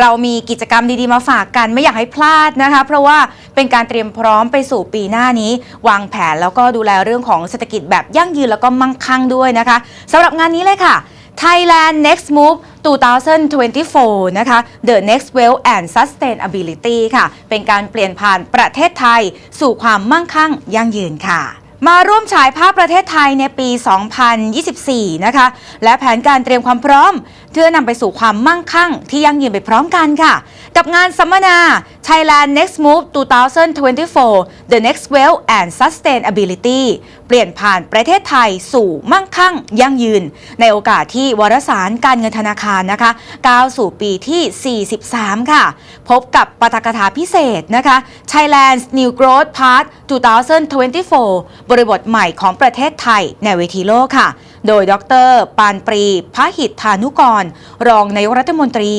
เรามีกิจกรรมดี ๆ มาฝากกันไม่อยากให้พลาดนะคะ เพราะว่าเป็นการเตรียมพร้อมไปสู่ปีหน้านี้ วางแผนแล้วก็ดูแลเรื่องของเศรษฐกิจแบบยั่งยืนแล้วก็มั่งคั่งด้วยนะคะสำหรับงานนี้เลยค่ะ Thailand Next Move 2024 นะคะ The Next Wealth and Sustainability ค่ะ เป็นการเปลี่ยนผ่านประเทศไทย สู่ความมั่งคั่งยั่งยืนค่ะ มาร่วมฉายภาพประเทศไทยในปี 2024 นะคะ และแผนการเตรียมความพร้อม เพื่อนำไปสู่ความมั่งคั่งที่ยั่งยืนไปพร้อมกันค่ะ กับงานสัมมนา Thailand Next Move 2024 The Next Wealth and Sustainability เปลี่ยนผ่านประเทศไทยสู่มั่งคั่งยั่งยืน ในโอกาสที่วารสารการเงินธนาคารนะคะก้าวสู่ปีที่ 43 ค่ะ พบกับปาฐกถาพิเศษนะคะ Thailand's New Growth Path 2024 บริบทใหม่ของประเทศไทยในเวทีโลกค่ะ โดยดร ปานปรีพระหิตธานุกร รองนายกรัฐมนตรี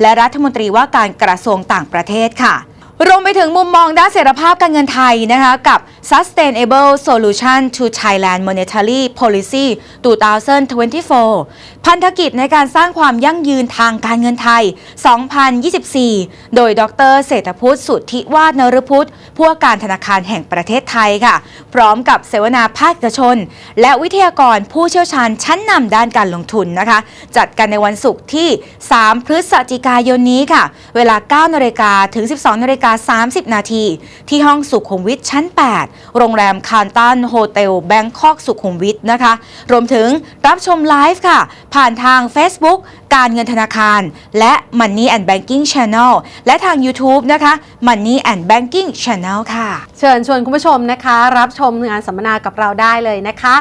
และรัฐมนตรีว่าการกระทรวงต่างประเทศค่ะ รวมไปถึงมุมมองด้านเสถียรภาพการเงินไทยนะคะกับ Sustainable Solution to Thailand Monetary Policy 2024 พันธกิจในการสร้างความยั่งยืนทางการเงินไทย 2024 โดยดรเศรษฐพุทธสุทธิวาฒนรพุทธผู้ว่าการธนาคารแห่งประเทศไทยค่ะ พร้อมกับเสวนาภาคเอกชน และวิทยากรผู้เชี่ยวชาญชั้นนำด้านการลงทุนนะคะ จัดกันในวันศุกร์ที่ 3 พฤศจิกายนนี้ค่ะ เวลา 9นาฬิกาถึง 12นาฬิกาา 30 นาที ที่ห้องสุขุมวิทชั้น 8 โรงแรมคาร์ตันโฮเทลแบงคอกสุขุมวิทนะคะ รวมถึงรับชมไลฟ์ค่ะ ผ่านทาง Facebook การเงินธนาคาร และ Money and Banking Channel และทาง YouTube นะคะ Money and Banking Channel ค่ะ เชิญชวนคุณผู้ชมนะคะ รับชมงานสัมมนากับเราได้เลยนะคะ